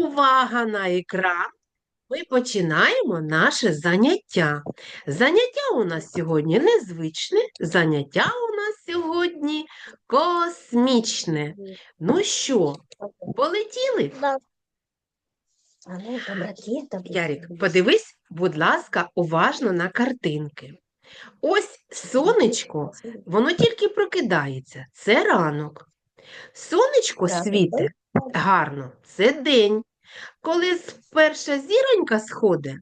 Увага на екран! Ми починаємо наше заняття. Заняття у нас сьогодні незвичне, заняття у нас сьогодні космічне. Ну що, полетіли? Ну. Ярік, подивись, будь ласка, уважно на картинки. Ось сонечко, воно тільки прокидається. Це ранок. Сонечко світить гарно, це день. Коли перша зіронька сходить,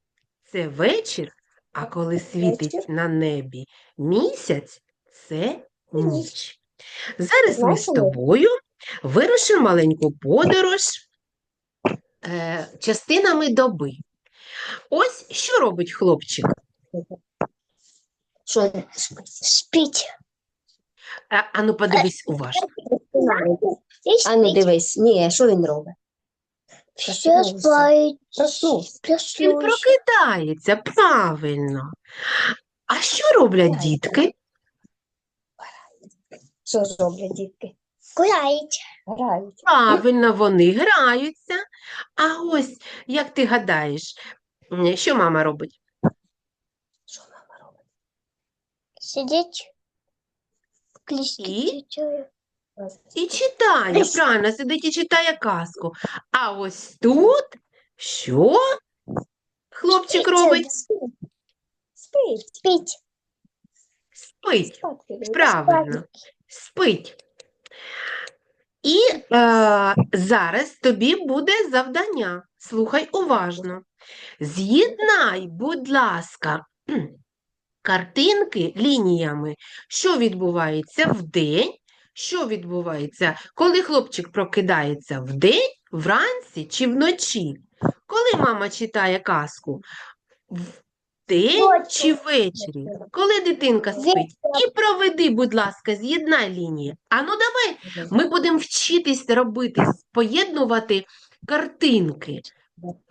це вечір, а коли світить на небі місяць, це ніч. Зараз ми з тобою вирушимо маленьку подорож е, частинами доби. Ось що робить хлопчик. Що? Спить. А, ану, подивись уважно. А ну дивись, ні, що він робить? Все Проснувся. спать. Проснувся. Він прокидається, правильно. А що роблять дітки? Що зроблять дітки? Грають. Правильно, вони граються. А ось, як ти гадаєш, що мама робить? Що мама робить? Сидеть. Клички И? читаю. І читає, Ось. правильно, сидить і читає казку. А ось тут що хлопчик робить? Спить. Спить. Спить. Правильно, спить. І е, зараз тобі буде завдання. Слухай уважно. З'єднай, будь ласка, картинки лініями, що відбувається вдень, що відбувається, коли хлопчик прокидається вдень, вранці чи вночі. Коли мама читає казку? Вдень чи ввечері? Коли дитинка спить? І проведи, будь ласка, з'єднай лінії. А ну давай ми будемо вчитись робити, поєднувати картинки.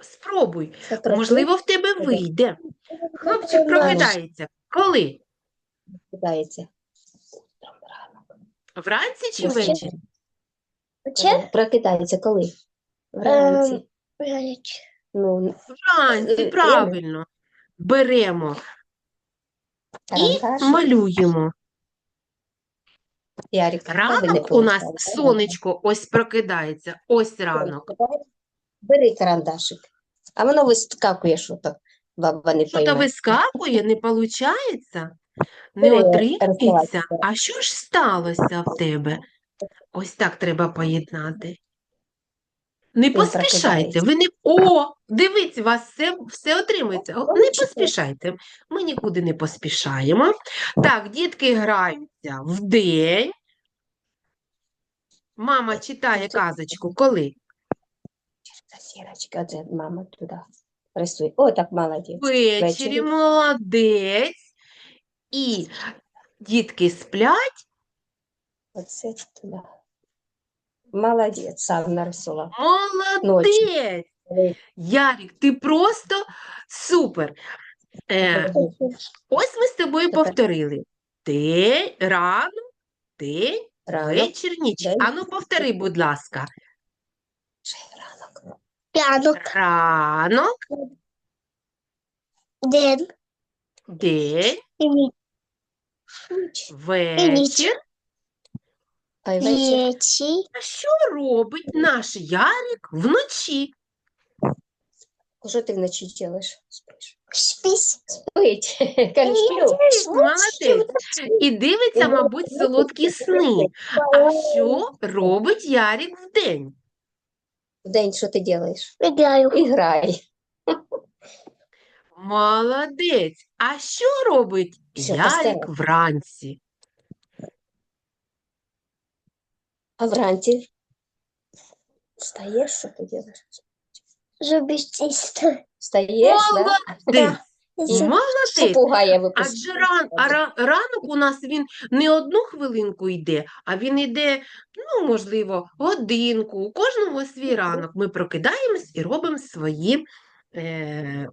Спробуй, можливо, в тебе вийде. Хлопчик прокидається. Коли? Прокидається. Вранці чи Ввечері. ввечері? Прокидається коли? Вранці. Гулять. Ну, Вранці, Е, правильно. Беремо і карандаш. малюємо. Ярик, не Ранок у нас сонечко ось прокидається, ось ранок. Бери карандашик. А воно вискакує, що так баба не Що то пойме. вискакує, не виходить, не Бери, отримується. А що ж сталося в тебе? Ось так треба поєднати. Не поспішайте, ви не. О, дивіться, у вас все, все отримується. О, Не поспішайте. Ми нікуди не поспішаємо. Так, дітки граються вдень. Мама читає казочку. Коли? Та Сірочка, мама туди рисує. О, так молодець. Ввечері. молодець. І дітки сплять. Оце туди. Молодець, сам нарисував. Молодець. Ярік, ти просто супер. Е, ось ми з тобою Тепер. повторили. День, рано, день, Ранок. вечір, ніч. День. Ану, повтори, будь ласка. Ранок. Пянок. Ранок, День. день. Вечір. А й вечір. А що робить наш Ярік вночі? Що ти вночі робиш? Спиш. Спись. Спить. Каже, сплю. Молодець. І дивиться, мабуть, солодкі сни. А що робить Ярік вдень? Вдень що ти робиш? Играю. І грай. Молодець. А що робить Що, Ярік постарай. вранці? А вранці? Встаєш, що ти робиш? Зубистисто. Встаєш, да? Молодець. Що Молодець. пугає випускає? Адже ран, а ра- ранок у нас він не одну хвилинку йде, а він йде, ну, можливо, годинку. У кожного свій ранок. Ми прокидаємось і робимо свої е,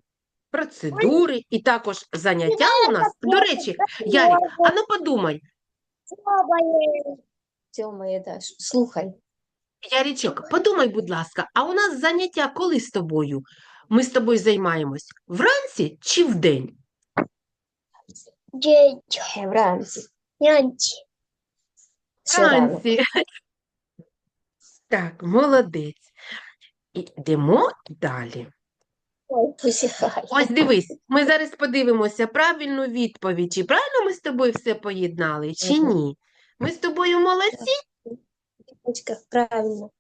процедури, і також заняття у нас. До речі, Ярік, а ну подумай, слухай. Ярічок, подумай, будь ласка, а у нас заняття коли з тобою? Ми з тобою займаємось вранці чи вдень? День. Е, Вранці. Рано. Вранці. Так, молодець. Ідемо далі. Ой. Ось дивись, ми зараз подивимося правильну відповідь. Чи правильно ми з тобою все поєднали, чи ні? Ми з тобою молодці? Правильно.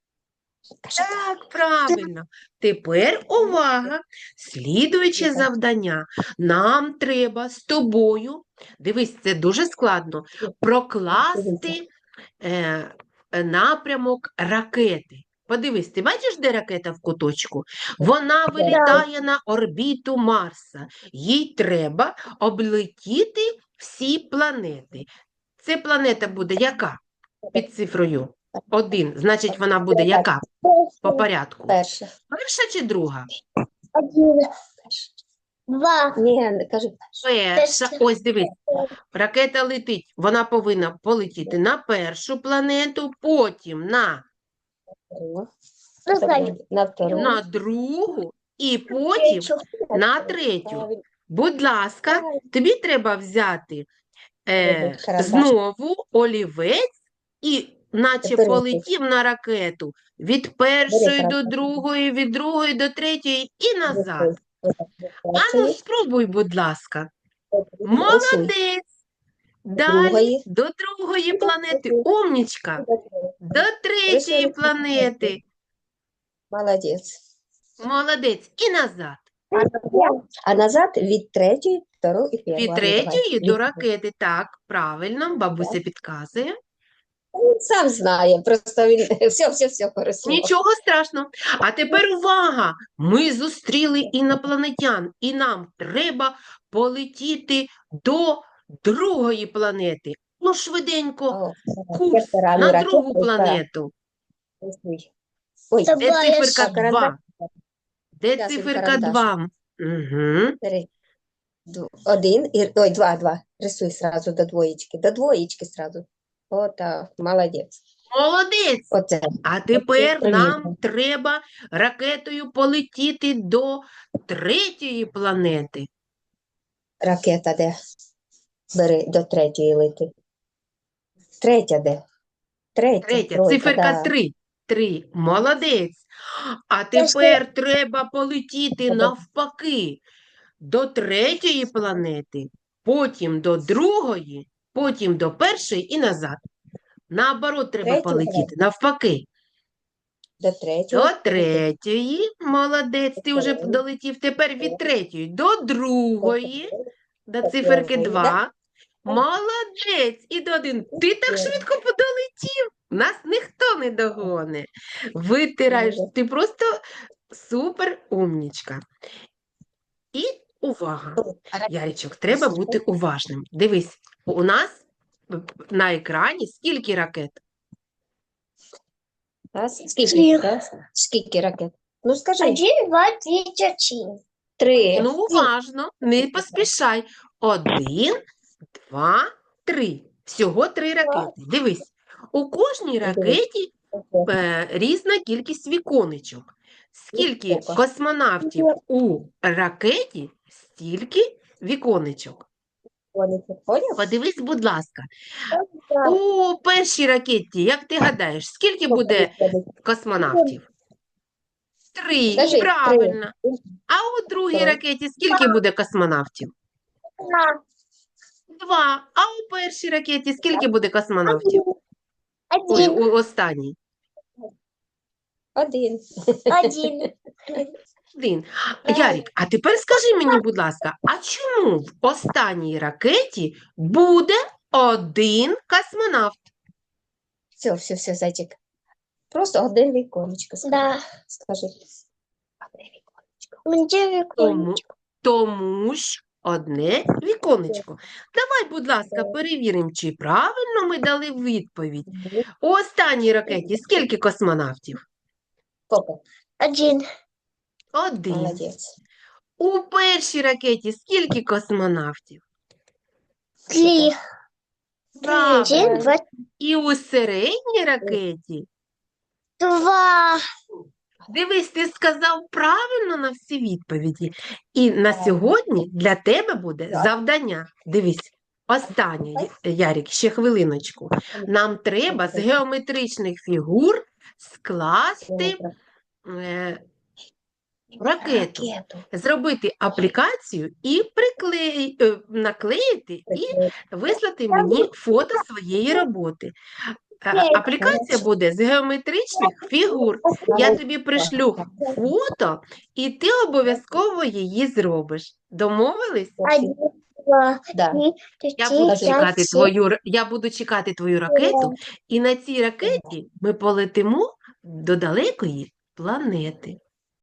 Так, правильно. Тепер увага. Слідуюче завдання. Нам треба з тобою, дивись, це дуже складно, прокласти е, напрямок ракети. Подивись, ти бачиш, де ракета в куточку? Вона вилітає на орбіту Марса. Їй треба облетіти всі планети. Це планета буде яка? Під цифрою 1. Значить, вона буде яка? По порядку. Перша. Перша чи друга? Один. Два. Ні, не кажи перша. Перша. Перша. Ось дивись. Ракета летить. Вона повинна полетіти на першу планету, потім на, Другая. На втору. на другу і потім на третю. Будь ласка, тобі треба взяти е, карандаш. знову олівець і наче Тепер полетів на ракету від першої до другої, від другої до третьої і назад. Ану, спробуй, будь ласка. Молодець. Далі Другої. до другої планети. Умнічка. До третьої планети. Молодець. Молодець. І назад. А назад від третьої, второї і п'ятої. Від третьої до ракети. Так, правильно. Бабуся підказує. Він сам знає, просто він все, все, все пересував. Нічого страшного. А тепер увага! Ми зустріли інопланетян, і нам треба полетіти до другої планети. Ну, швиденько, курс на другу планету. Ой, Де циферка ще 2? Де циферка карандаш. 2? Угу. Один, і, ой, два, два. Рисуй сразу до двоєчки. До двоєчки сразу. Ота, молодець. Молодець! Оце. А тепер нам примітно. треба ракетою полетіти до третьої планети. Ракета де? Бери до третьої лети. Третя де? Третя, Третя, тройка, циферка да. 3. 3. Молодець. А тепер треба полетіти навпаки до третьої планети, потім до другої, потім до першої і назад. Наоборот, треба Третю полетіти, навпаки. До третьої. До третьої, молодець, ти вже долетів. Тепер від третьої до другої, до циферки 2. Молодець! І до один. Ти так швидко подолетів. Нас ніхто не догоне. Витираєш. Ти просто супер умнічка. І увага. Яричок, треба бути уважним. Дивись, у нас на екрані скільки ракет? Раз. Скільки? Раз. Скільки ракет? Ну скажи. Один, два, три, четыре. Три. Ну, уважно, не поспішай. Один, два, три. Всього три ракети. Дивись, у кожній ракеті е, різна кількість віконечок. Скільки космонавтів у ракеті, стільки віконечок. Подивись, будь ласка, у першій ракеті, як ти гадаєш, скільки буде космонавтів? Три, правильно. А у другій ракеті скільки буде космонавтів? Два. А у першій ракеті скільки буде космонавтів? Ой, Один. у останній. Один. Один. Один. Ярік, а тепер скажи мені, будь ласка, а чому в останній ракеті буде один космонавт? Все, все, все, зайчик. Просто один віконечко. скажи. Да. Скажи. Одне віконечко. Тому, тому ж одне віконечко. Давай, будь ласка, перевіримо, чи правильно ми дали відповідь. У останній ракеті скільки космонавтів? Один. Один. Молодець. У першій ракеті скільки космонавтів? Три. Правильно. І у середній ракеті Два. Дивись, ти сказав правильно на всі відповіді. І на сьогодні для тебе буде завдання. Дивись, останнє, Ярік, ще хвилиночку. Нам треба з геометричних фігур скласти е, ракету, зробити аплікацію і приклеї, е, наклеїти і вислати мені фото своєї роботи. Аплікація буде з геометричних фігур. Я тобі пришлю фото, і ти обов'язково її зробиш. Домовились? Да. Я буду чекати твою, я буду чекати твою ракету, і на цій ракеті ми полетимо до далекої планети.